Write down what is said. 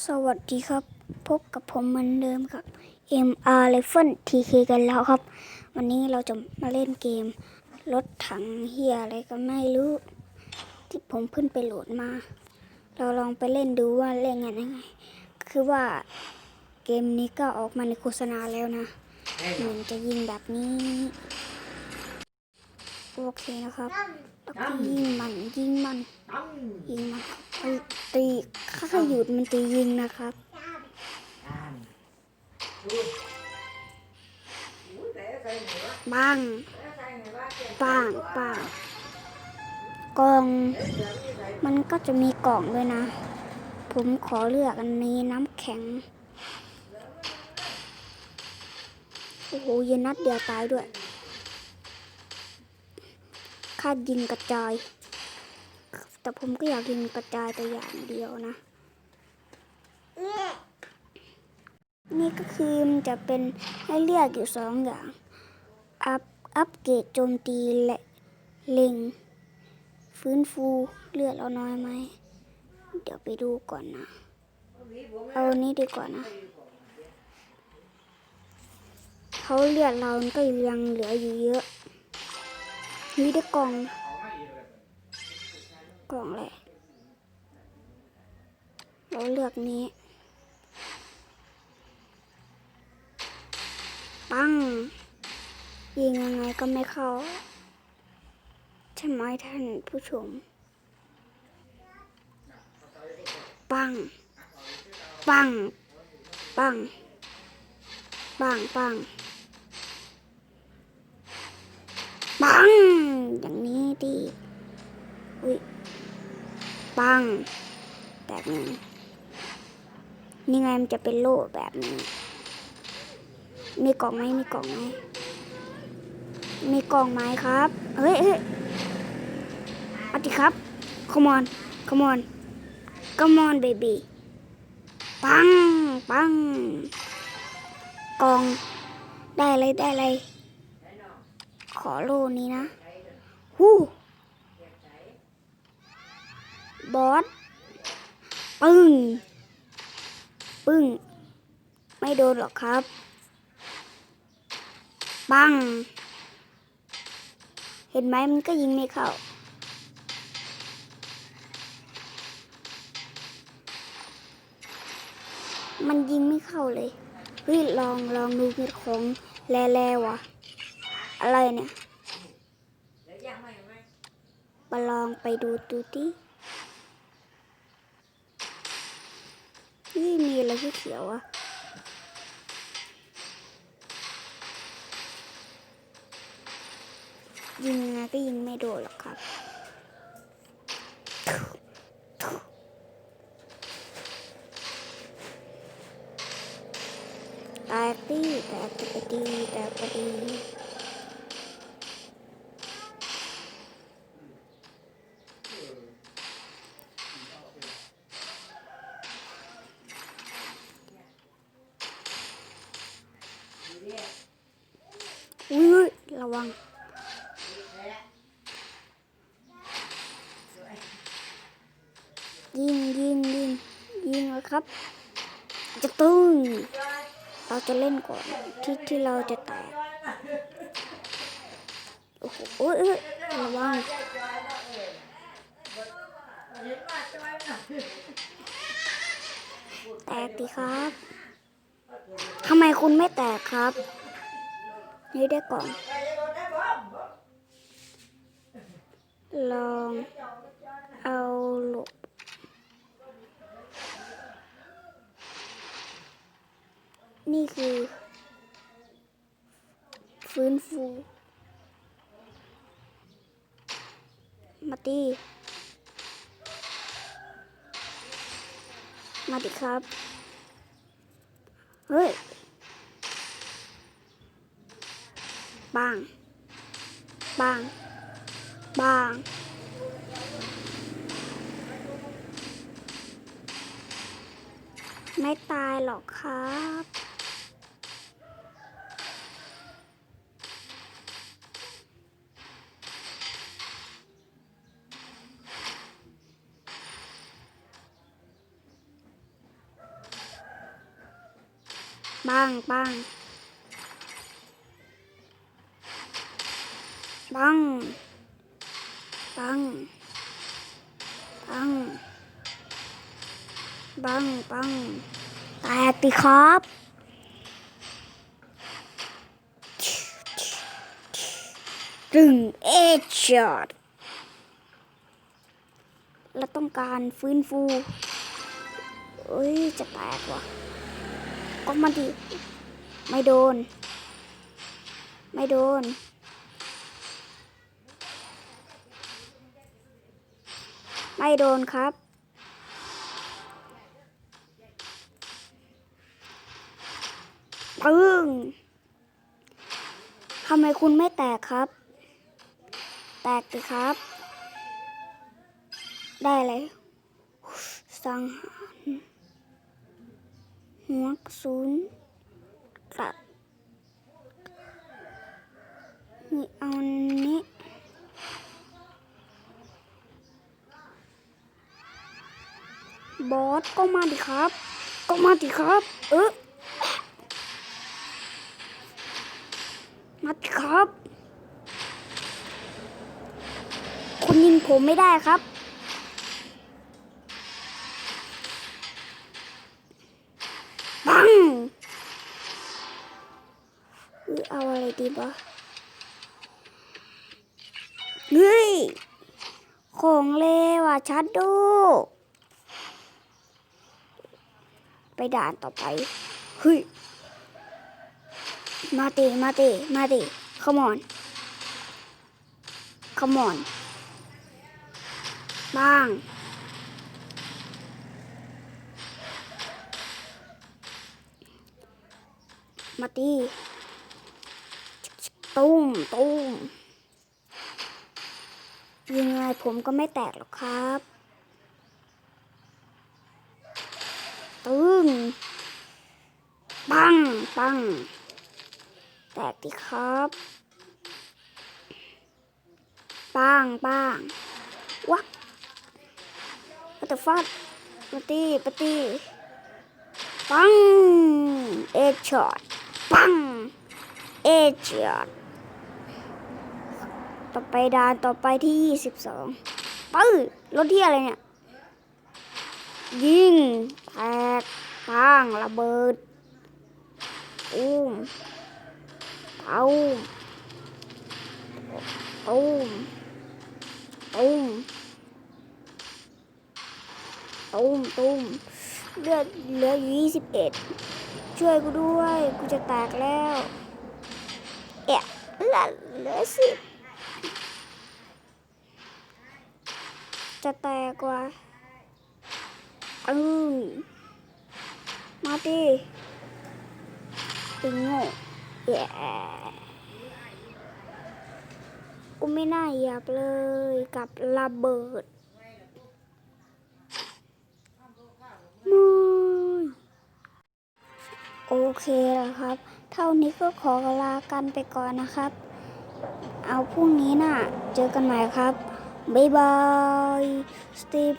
สวัสดีครับ พบกับผมเหมือนเดิมครับ MR r i f l e TK กันแล้วครับ วันนี้เราจะมาเล่นเกม รถถังเฮียอะไรก็ไม่รู้ ที่ผมเพิ่งไปโหลดมา เราลองไปเล่นดูว่าเล่นกันยังไง คือว่าเกมนี้ก็ออกมาในโฆษณาแล้วนะมันจะยิงแบบนี้ โอเคนะครับแล้วก็ ยิงมันยิงมันยิงมันไปตีถ้าขาหยุดมันจะยิงนะครับปังปังปังกล่อง มันก็จะมีกล่องด้วยนะ ผมขอเลือกอันนี้น้ำแข็ง โอ้โหเย็นนัดเดียวตายด้วย คาดยิงกระจาย แต่ผมก็อยากยิงกระจายแต่อย่างเดียวนะ นี่ก็คือมันจะเป็นให้เลือกอยู่สองอย่าง อัพอัพเกรดโจมตีและเล็ง ฟื้นฟูเลือดเราน้อยไหม เดี๋ยวไปดูก่อนนะ เอานนี้ดีกว่านะเขาเลือดเราก็ยังเหลืออยู่เยอะ นี่ได้กล่อง กล่องอะไรเราเลือกนี้ปังยิงยังไงก็ไม่เข้า ใช่ไหมท่านผู้ชม ปัง ปัง ปัง ปัง ปัง ปัง อย่างนี้ดีอุ้ยปัง แบบนี้นี่ไงมันจะเป็นโล่แบบนี้ มีกล่องไหมมีกล่องไหมมีกล่องไหมครับ เฮ้ยเฮ้ยเอาดิครับ come on come on come on baby ปัง ปัง กล่อง ได้เลยได้เลย ขอโลนี้นะฮู้บอสปึ้ง ปึ้ง ไม่โดนหรอกครับปัง เห็นไหมมันก็ยิงไม่เข้า มันยิงไม่เข้าเลย เฮ้ย ลองลองดูมีของแร่ๆว่ะ อะไรเนี่ยมาลองไปดูดูดินี่มีอะไรที่เขียวๆอะยิงยังไงก็ยิงไม่โดนหรอกครับแตกดีแตกปกดีแตก อุ้ยระวังยิงยิงยิงยิงเลยครับ จะตึ้งเราจะเล่นก่อนที่ที่เราจะแตกโอ้โหเอ้ยระวังแตกดีครับ ทำไมคุณไม่แตกครับ นี่ได้ก่อน ลองเอาหลบนี่คือ ฟื้นฟู มาตีมาดิครับ ฮ้ยบางบางบางไม่ตายหรอกครับ ปังปังปังปังปังปังปังแตกดิครับดึงเอชอตเราต้องการฟื้นฟูเอ้ย จะแตกว่ะ ก็มาดิไม่โดน ไม่โดน ไม่โดนครับ ปึ้งทำไมคุณไม่แตกครับ แตกสิครับ ได้เลย สังหา หัวกระสุนกลัดนี่เอานี้บอสก็มาดิครับ ก็มาดิครับ เออมาดิครับ คุณยิงผมไม่ได้ครับ ปัง เอาอะไรดีบะเฮ้ย ของเลวอะชัดดู ไปด่านต่อไป เฮ้ย มาติมาติมาติ come on come on บ้างมาตี ตุ้มตุ้มยังไงผมก็ไม่แตกหรอกครับ ตึ้งปังปัง แตกดีครับปังปังวักมาตฟัดมาตีปาตีปัง เอช็อตปัง เอช็อต ต่อไปด่านต่อไปที่ยี่สิบสองปื้อรถที่อะไรเนี่ย ยิงแตกปังระเบิดอุ้มเอาตุ้มตุ้มตุ้มตุ้มเลือดเหลืออยู่ยี่สิบเอ็ดช่วยกูด้วย กูจะแตกแล้ว เอะเหลือเหลือสิบ จะแตกกว่าอืมมาดิไอ้โง่แย่กูไม่น่าเหยียบเลยกับระเบิดม่โอเคแล้วครับ เท่านี้ก็ขอลากันไปก่อนนะครับ เอาพรุ่งนี้น่ะ เจอกันใหม่ครับ บ๊ายบายสตีฟ